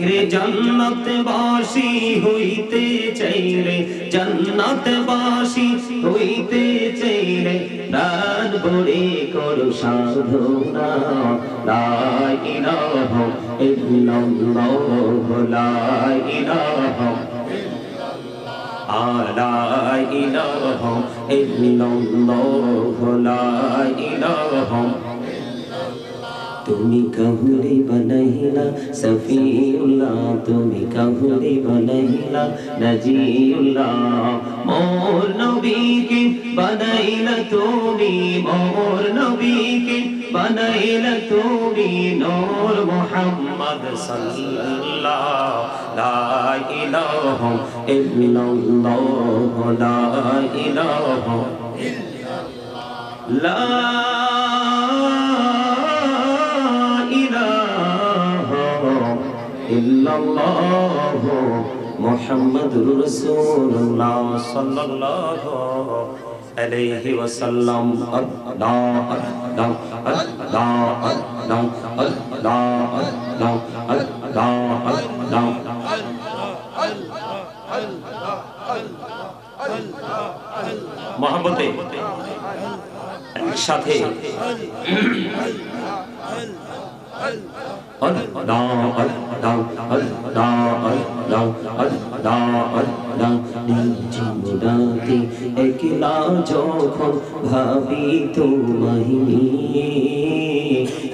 রে জান্নাত বাসি হইতে চাইলে জান্নাত বাসি হইতে চাইলে প্রাণ ভরে করো সাধনা লা ইলাহা ইল্লাল্লাহ লা ইলাহা لا إله إلا الله لا إله তুমি কাহুরে বানাইলা, সফিউল্লাহ তুমি কাহুরে বানাইলা, নজিউল্লাহ মোর নবীকে বানাইলা তুমি মোর নবীকে বানাইলা তুমি, নূর মুহাম্মদ সাল্লাল্লাহ লা ইলাহা ইল্লাল্লাহ, লা ইলাহা লা ইল্লাল্লাহ মুহাম্মাদুর রাসূলুল্লাহ সাল্লাল্লাহু আলাইহি ওয়াসাল্লাম। আল্লাহ আল্লাহ আল্লাহ আল্লাহ আল্লাহ আল্লাহ আল্লাহ একসাথে আল্লাহ আল্লাহ আল্লাহ আল্লাহ আল্লাহ আল্লাহ নিজ একলা যখন ভাবি তোমায়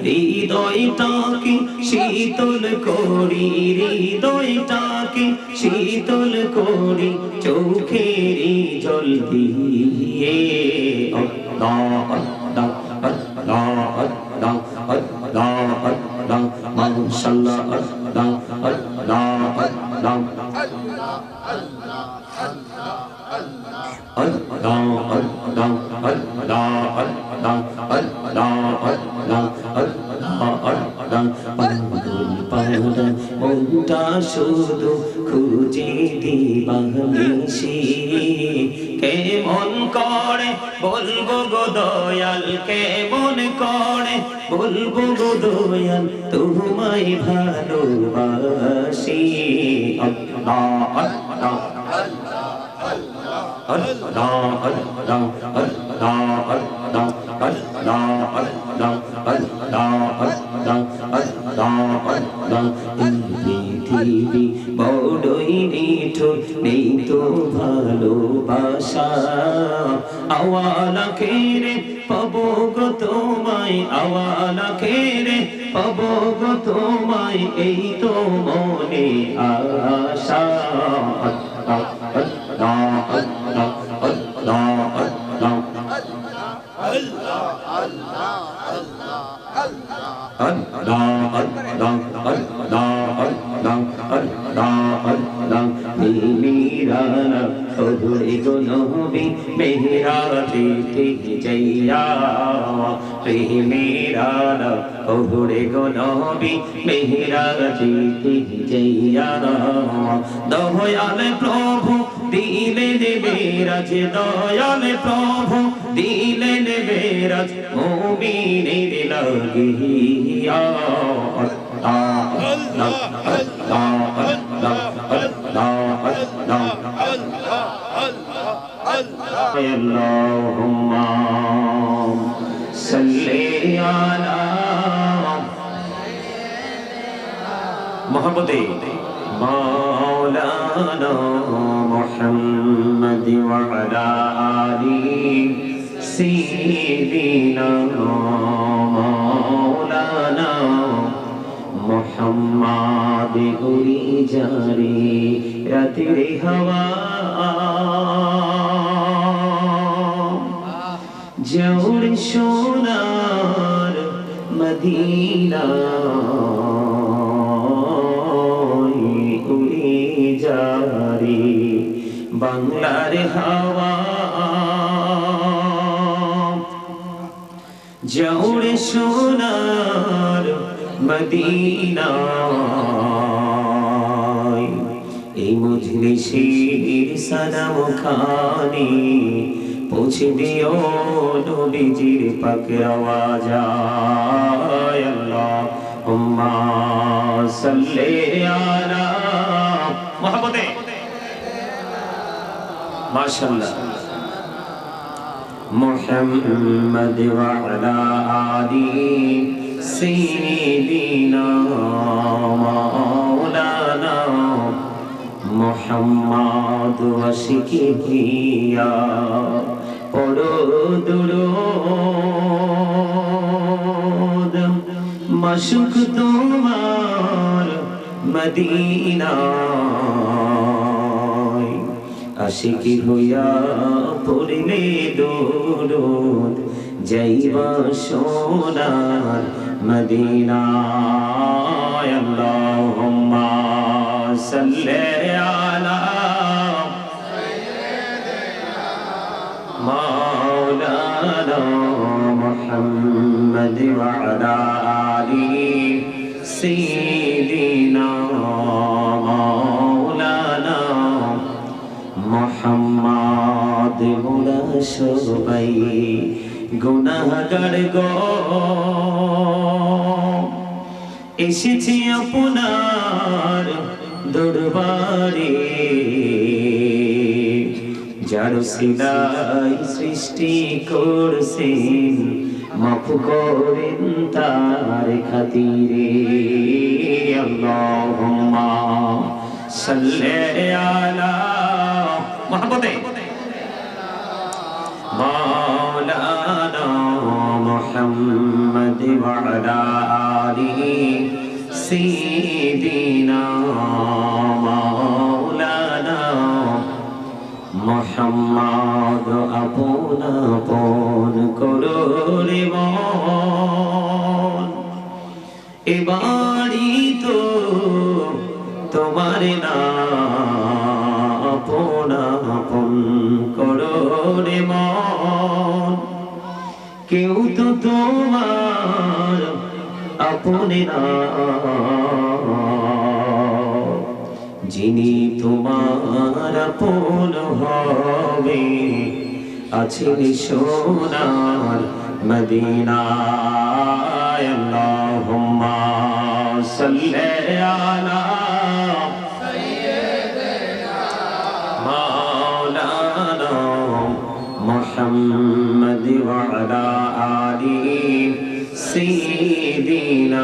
হৃদয়টাকে শীতল করি, হৃদয়টাকে শীতল করি চোখের জল দিয়ে। গো দয়াল তোমায় ভালোবাসি আল্লাহ আল্লাহ আল্লাহ আল্লাহ আল্লাহ আল্লাহ আল্লাহ আওয়ালা খেরে পাবো গো তোমায় এই তো মনে আশা আল্লাহ পেহি মেরারা ওহরে গো নবী মেহরারা জিতে যাইয়া দয়াল প্রভু দিলেন মেরাজ দয়াল প্রভু দিলেন মেরাজ মুমিনের লাগিয়া আল্লাহ আল্লাহ আল্লাহ আল্লাহ আল্লাহ আল্লাহ আল্লাহ আল্লাহ মোহাম্মদে মাওলানা মুহাম্মদ ওয়া আলা আলি সাইয়্যিদিনা মাওলানা মুহাম্মদ গুরি জারি রাতের হাওয়া জৌর সোনা মদিনা। উড়ি যারে বাংলার হাওয়া। জৌড়ে সোনার মদিনায় এই মজলিসের সালাম খানি পৌঁছে দিও নবীজির পাকে আওয়াজ আয় আল্লাহুম্মা সাল্লি আলা মুহাম্মাদে মাশাআল্লাহ محمد وعلى آل سيدنا مولانا محمد وشكيا পড়ো দুরুদ মশুক তোমার মদিনায়। আশিকি হইয়া পড়িলে দৌড় যাইবা সোনার মদিনায়। আল্লাহুম্মা সাল্লি আলা مولانا محمد وعلى آله سيدنا مولانا মোহাম্মদ মোরা সবাই গুনাহগার গো এসেছি আপনার দরবারে যার সিলাই সৃষ্টি করছেন, মাফ করেন তার খাতিরে। আল্লাহুম্মা সাল্লি আলা মহব্বতে মাওলানা মুহাম্মদ ওয়া আলা আলিহি, সাইয়্যিদিনা মোহাম্মদ আপন আপন করোরে মন। এবারই তো তোমার না, আপন আপন করোরে মন। কেউ তো তোমার আপনে না। যিনি তোমার আপন হবে আছেন সোনার মদিনায় আল্লাহুম্মা সাল্লি আলা مولانا محمد وعلى آله سيدنا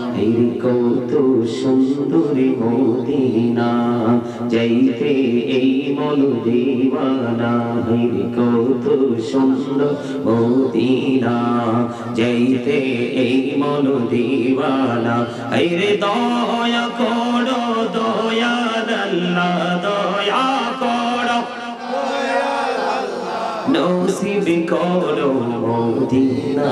এই কত সুন্দরী মদিনা। যাইতে এই মন দিবানা এই কত সুন্দর মদিনা। যাইতে এই মন দিবানা রে দয়া করো দয়া আল্লাহ, দয়া করো। নসিব করো মদিনা।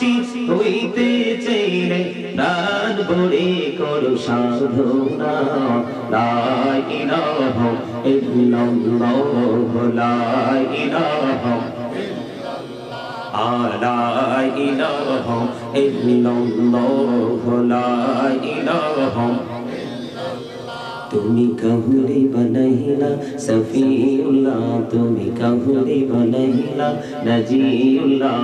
বাসি হইতে চাইলে প্রাণ ভরে করো সাধনা। লা ইলাহা ইল্লাল্লাহ লা ইলাহা লা ইলাহা ইল্লাল্লাহ লা ইলাহা। তুমি কাহুরে বনাইলা, সফিউল্লাহ তুমি কাহুরে বনাইলা, নজিউল্লাহ,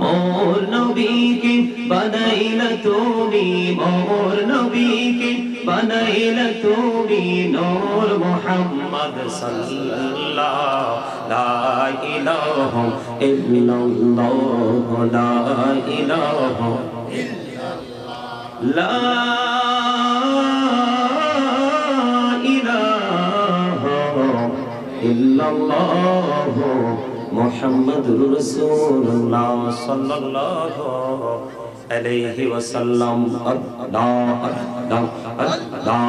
মোর নবীকে বনাইলা তুমি, মোর নবীকে বনাইলা তুমি, নূর মুহাম্মদ সাল্লাল্লাহ লা ইলাহা ইল্লাল্লাহ লা ইলাহা লা ইল্লাল্লাহ মুহাম্মাদুর রাসূলুল্লাহ সাল্লাল্লাহু আলাইহি ওয়াসাল্লাম। আল্লাহ আল্লাহ আল্লাহ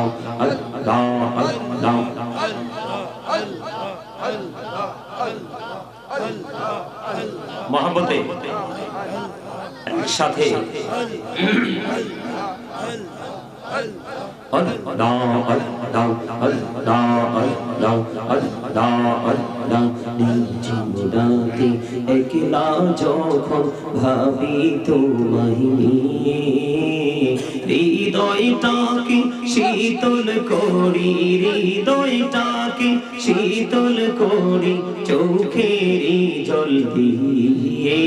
আল্লাহ আল্লাহ মহব্বতে একসাথে আল্লাহ আল্লাহ আল্লাহ আল্লাহ আল্লাহ নিজ একলা যখন ভাবি তোমায় হৃদয়টাকে শীতল করি, হৃদয়টাকে শীতল করি চোখেরই জল দিয়ে।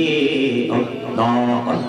আল্লাহ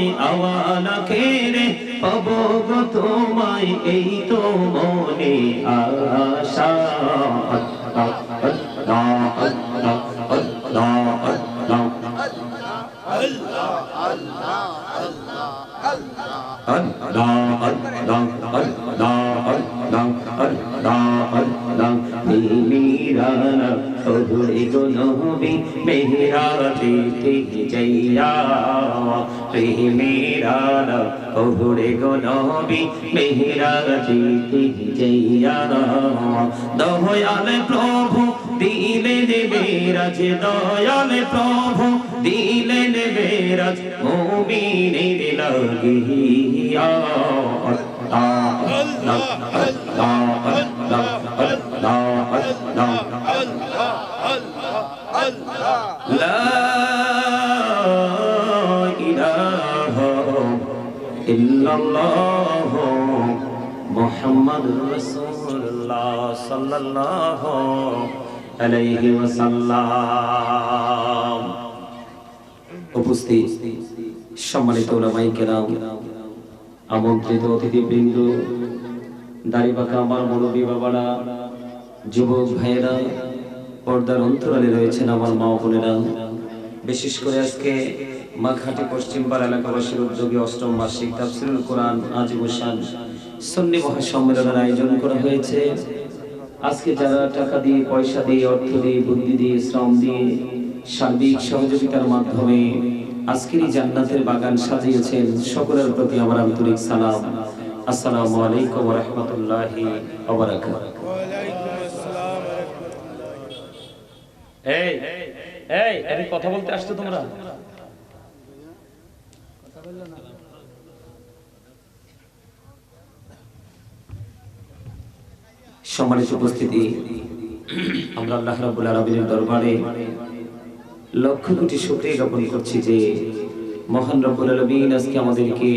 তোমায় আওয়ালা খেরে পাবো গো তোমায় এই তো মনে আশা। अल्लाह अल्लाह अल्लाह अल्लाह हे मेरा ओरे गो नबी मेरा देते जैया हे मेरा ओरे गो नबी मेरा देते जैया দয়াল প্রভু দিলেন বেরাজ দয়াল প্রভু দিলেন বেরাজ মোমিনের লাগিয়া মোহাম্মদ রসুল্লাহ সাল্লাল্লাহু আলাইহি ওয়াসাল্লাম উপস্থিত সম্মানিত ওলামাই কেরাম। আমন্ত্রিত অতিথিবৃন্দ দাড়িপাকা আমার মুরব্বী বাবারা, যুবক ভাইয়েরা, পর্দার অন্তরালে রয়েছেন আমার মা বোনেরা। বিশেষ করে আজকে মাঘাটি পশ্চিমপাড়া এলাকাবাসীর উদ্যোগে অষ্টম বার্ষিক তাফসিরুল কোরআন আজিবুসান সন্নি মহাসম্মেলনের আয়োজন করা হয়েছে। আজকে যারা টাকা দিয়ে, পয়সা দিয়ে, অর্থ দিয়ে, বুদ্ধি দিয়ে, শ্রম দিয়ে সার্বিক সহযোগিতার মাধ্যমে আজকের এই জান্নাতের বাগান সাজিয়েছেন সকলের প্রতি আমার আন্তরিক সালাম। আসসালামু আলাইকুম ওয়া রাহমাতুল্লাহি ওয়া বারাকাতুহু। এই এই আমি কথা বলতে আসছো তোমরা? সম্মানিত উপস্থিতি আমরা আল্লাহ রাব্বুল আলামিনের দরবারে লক্ষ কোটি শুকরিয়া জ্ঞাপন করছি যে মহান রব্বুল আলামিন আজকে আমাদেরকে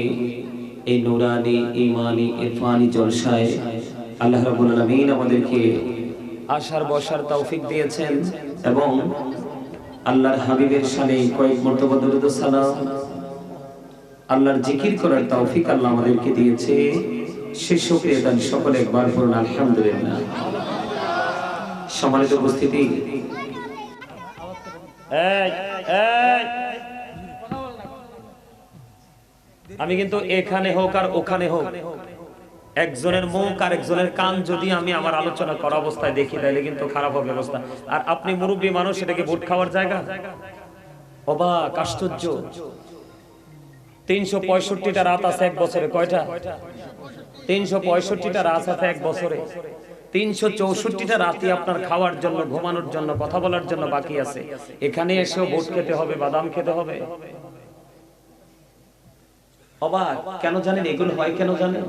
এই নুরানি ইমানি ইরফানি জলসায় আল্লাহ রাব্বুল আলামিন আমাদেরকে আসার বসার তৌফিক দিয়েছেন এবং আল্লাহর হাবিবের সানে কয়েক মর্তবা দরুদ সালাম, আল্লাহর জিকির করার তৌফিক আল্লাহ আমাদেরকে দিয়েছে সে শুকরিয়া দান সকলে একবার বলুন আলহামদুলিল্লাহ সম্মানিত উপস্থিতি। আমি কিন্তু এখানে হোক আর ওখানে হোক, একজনের মুখ আর একজনের কান যদি আমি আমার আলোচনা করা অবস্থায় দেখি তাহলে কিন্তু খারাপ হবে অবস্থা। আর আপনি মুরব্বী মানুষ, সেটাকে ভোট খাওয়ার জায়গা? অবাক, আশ্চর্য। তিনশো পঁয়ষট্টিটা রাত আছে এক বছরে, কয়টা? তিনশো পঁয়ষট্টিটা রাত আছে এক বছরে। তিনশো চৌষট্টিটা রাতি আপনার খাওয়ার জন্য, ঘুমানোর জন্য, কথা বলার জন্য বাকি আছে। এখানে এসেও ভোট খেতে হবে, বাদাম খেতে হবে। অবাক, কেন জানেন এগুলো হয়, কেন জানেন?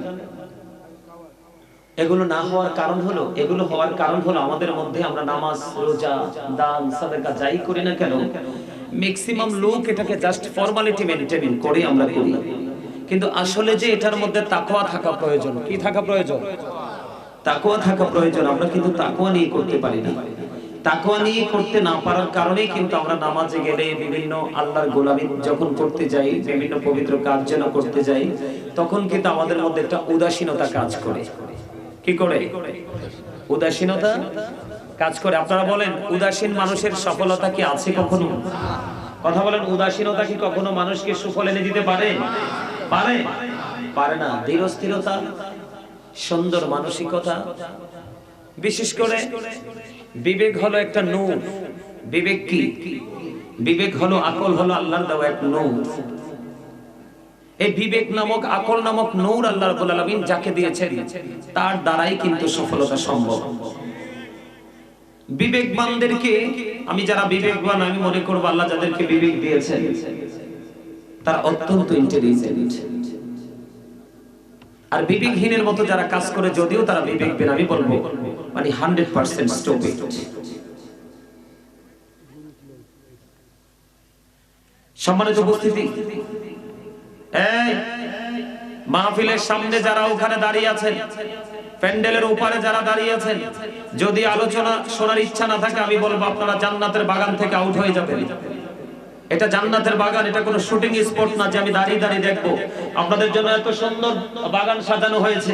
এগুলো না হওয়ার কারণ হলো, এগুলো হওয়ার কারণ হলো আমাদের মধ্যে আমরা নামাজ, রোজা, দান, সাদাকা যাই করি না কেন ম্যাক্সিমাম লোক এটাকে জাস্ট ফর্মালিটি মেনটেন করে আমরা করি। কিন্তু আসলে যে এটার মধ্যে তাকওয়া থাকা প্রয়োজন, কি থাকা প্রয়োজন? তাকওয়া থাকা প্রয়োজন, আমরা কিন্তু তাকওয়া নিয়ে করতে পারি না। তাকওয়া নিয়ে করতে না পারার কারণেই কিন্তু আমরা নামাজে গেলে বিভিন্ন আল্লাহর গোলামি যখন করতে যাই, বিভিন্ন পবিত্র কাজ যেন করতে যাই, তখন কিন্তু আমাদের মধ্যে একটা উদাসীনতা কাজ করে। কি করে? উদাসীনতা কাজ করে। আপনারা বলেন, উদাসীন মানুষের সফলতা কি আছে কখনো? কথা বলেন, উদাসীনতা কি কখনো মানুষকে সুফল এনে দিতে পারে? পারে। পারে না। ধীরস্থিরতা সুন্দর মানসিকতা। বিশেষ করে বিবেক হলো একটা নূর, বিবেক কি? বিবেক হলো আকল হলো আল্লাহর দেওয়া এক নূর। এই বিবেক নামক, আকল নামক নূর আল্লাহ রাব্বুল আলামিন যাকে দিয়েছেন, তার দ্বারাই কিন্তু সফলতা সম্ভব। বিবেকবানদেরকে, আমি যারা বিবেকবান, আমি মনে করব আল্লাহ যাদেরকে বিবেক দিয়েছেন, তারা অত্যন্ত ইন্টেলিজেন্ট আর বিবেকহীনের মতো যারা কাজ করে, যদিও তারা বিবেকহীন, আমি বলব মানে হান্ড্রেড পার্সেন্ট স্টুপিড সম্মানিত উপস্থিতি, এই মাহফিলের সামনে যারা ওখানে দাঁড়িয়ে আছেন, প্যান্ডেলের উপরে যারা দাঁড়িয়ে আছেন, যদি আলোচনা শোনার ইচ্ছা না থাকে, আমি বলব আপনারা জান্নাতের বাগান থেকে আউট হয়ে যাবেন। এটা জান্নাতের বাগান এটা কোনো শুটিং স্পট না যে আমি দাঁড়িয়ে দাঁড়িয়ে দেখব। আপনাদের জন্য এত সুন্দর বাগান সাজানো হয়েছে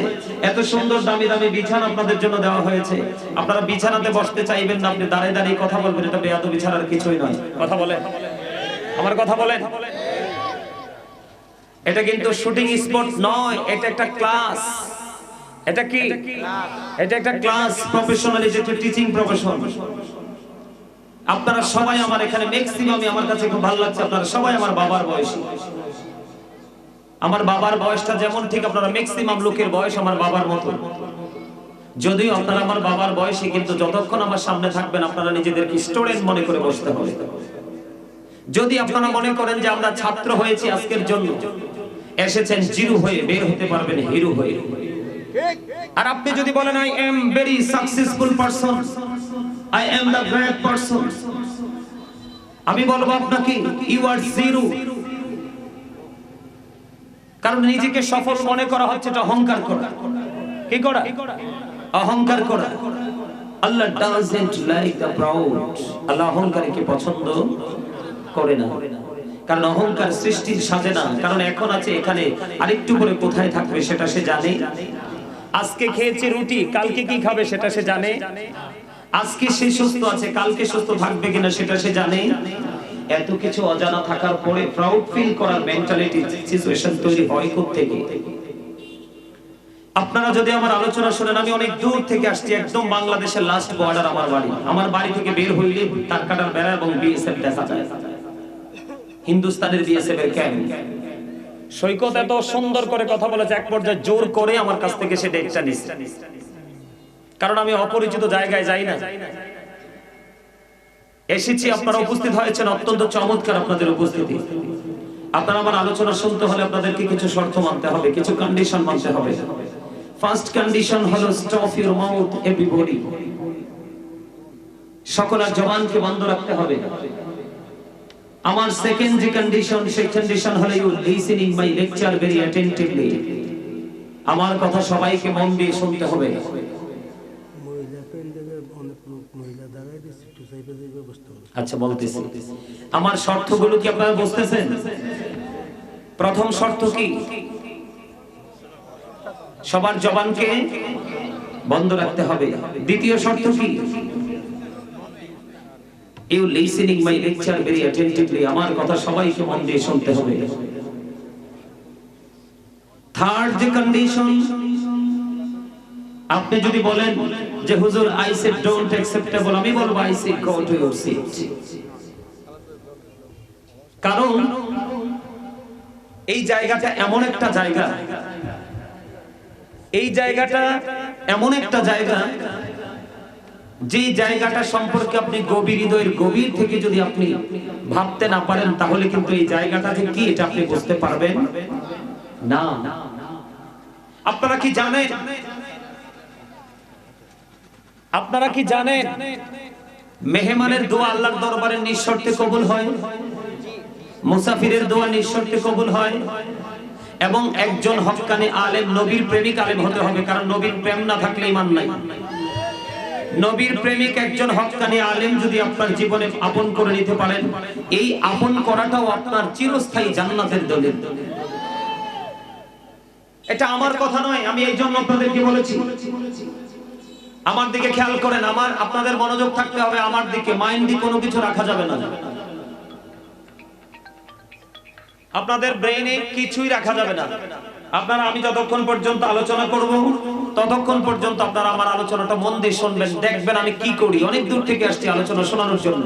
এত সুন্দর দামি দামি বিছানা আপনাদের জন্য দেওয়া হয়েছে। আপনারা বিছানাতে বসতে চাইবেন না আপনি দাঁড়িয়ে দাঁড়িয়ে কথা বলবেন এটা বেয়াদ বিছানার কিছুই নয়। কথা বলেন। আমার কথা বলেন। এটা কিন্তু শুটিং স্পট নয় এটা একটা ক্লাস এটা কি? এটা একটা ক্লাস প্রফেশনাল এটা টিচিং প্রফেশন আপনারা সবাই আমার এখানে ম্যাক্সিমামই আমার কাছে খুব ভালো লাগছে, আপনারা সবাই আমার বাবার বয়সী। আমার বাবার বয়সটা যেমন ঠিক, আপনারা ম্যাক্সিমাম লোকের বয়স আমার বাবার মতো। যদিও আপনারা আমার বাবার বয়সী, কিন্তু যতক্ষণ আমার সামনে থাকবেন, আপনারা নিজেদেরকে স্টুডেন্ট মনে করে বসতে হবে। যদি আপনারা মনে করেন যে আমরা ছাত্র হয়েছি আজকের জন্য, এসেছেন জিরো হয়ে, বের হতে পারবেন হিরো হয়ে। আর আপনি যদি বলেন I am very successful person I am the great person আমি বলব আপনাকে ইউ আর জিরো কারণ নিজেকে সফল মনে করা হচ্ছে এটা অহংকার করা। কি করা? অহংকার করা। Allah doesn't like the proud Allah অহংকারীকে পছন্দ করে না। কারণ অহংকার সৃষ্টির সাজে না। কারণ এখন আছে এখানে আরেকটু করে কোথায় থাকবে সেটা সে জানে। আজকে খেয়েছে রুটি, কালকে কি খাবে সেটা সে জানে। আজকে সে সুস্থ আছে, কালকে সুস্থ থাকবে কিনা সেটা সে জানে। এত কিছু অজানা থাকার পরে প্রাউড ফিল করার মেন্টালিটি সিচুয়েশন তৈরি হয় থেকে আপনারা যদি আমার আলোচনা শুনেন, আমি অনেক দূর থেকে আসছি, একদম বাংলাদেশের লাস্ট বর্ডার আমার বাড়ি। আমার বাড়ি থেকে বের হইলে তার কাটার বেড়া এবং বিএসএফ দেখা যায়। হিন্দুস্তানের বিএসএফ এর ক্যাম্প সৈকত এত সুন্দর করে কথা বলেছে, এক পর্যায়ে জোর করে আমার কাছ থেকে সে ডেটটা নিচ্ছে কারণ আমি অপরিচিত জায়গায় যাই না। এসেছি, আপনারা উপস্থিত হয়েছেন অত্যন্ত চমৎকার আপনাদের উপস্থিতি। আপনারা আমার আলোচনা শুনতে হলে আপনাদেরকে কিছু শর্ত মানতে হবে, কিছু কন্ডিশন মানতে হবে। ফার্স্ট কন্ডিশন হলো স্টপ ইউর মাউথ এভরিবডি সকলের জবানকে বন্ধ রাখতে হবে। আমার সেকেন্ড যে কন্ডিশন সেই কন্ডিশন হলো you listening my lecture very attentively আমার কথা সবাইকে মন দিয়ে শুনতে হবে মহিলা প্যান্ডেলের অনেক লোক মহিলা দাঁড়ায় দিচ্ছে একটু চাইবে যাইবে বসতে হবে আচ্ছা বলতেছি। আমার শর্তগুলো কি আপনারা বুঝতেছেন? প্রথম শর্ত কি? সবার জবানকে বন্ধ রাখতে হবে। দ্বিতীয় শর্ত কি? You listening my lecture very attentively আমার কথা সবাইকে মন দিয়ে শুনতে হবে। থার্ড যে কন্ডিশন আপনি যদি বলেন যে, হুজুর আই সেড ডোন্ট অ্যাকসেপ্টেবল আমি বলব I say go to your seat কারণ এই জায়গাটা এমন একটা জায়গা, এই জায়গাটা এমন একটা জায়গা যে জায়গাটা সম্পর্কে আপনি গভীর হৃদয়ের গভীর থেকে যদি আপনি ভাবতে না পারেন, তাহলে কিন্তু এই জায়গাটা যে কি, এটা আপনি বুঝতে পারবেন না। আপনারা কি জানেন? আপনারা কি জানেন মেহমানের দোয়া আল্লাহর দরবারে নিঃশর্তে কবুল হয়? মুসাফিরের দোয়া নিঃশর্তে কবুল হয়? এবং একজন হক্কানি আলেম, নবীর প্রেমিক আলেম হতে হবে, কারণ নবীর প্রেম না থাকলে ইমান নাই। নবীর প্রেমিক একজন হক্কানি আলেম যদি আপনার জীবনে আপন করে নিতে পারেন, এই আপন করাটাও আপনার চিরস্থায়ী জান্নাতের দলিল। এটা আমার কথা নয়, আমি এই জন্য আপনাদেরকে বলেছি আমার দিকে খেয়াল করেন, আমার, আপনাদের মনোযোগ থাকতে হবে, আমার দিকে, মাইন্ড কোনো কিছু রাখা যাবে না। আপনাদের ব্রেইনে কিছুই রাখা যাবে না। আপনারা, আমি যতক্ষণ পর্যন্ত আলোচনা করব, ততক্ষণ পর্যন্ত আপনারা আমার আলোচনাটা মন দিয়ে শুনবেন, দেখবেন আমি কি করি। অনেক দূর থেকে আসছি আলোচনা শোনানোর জন্য।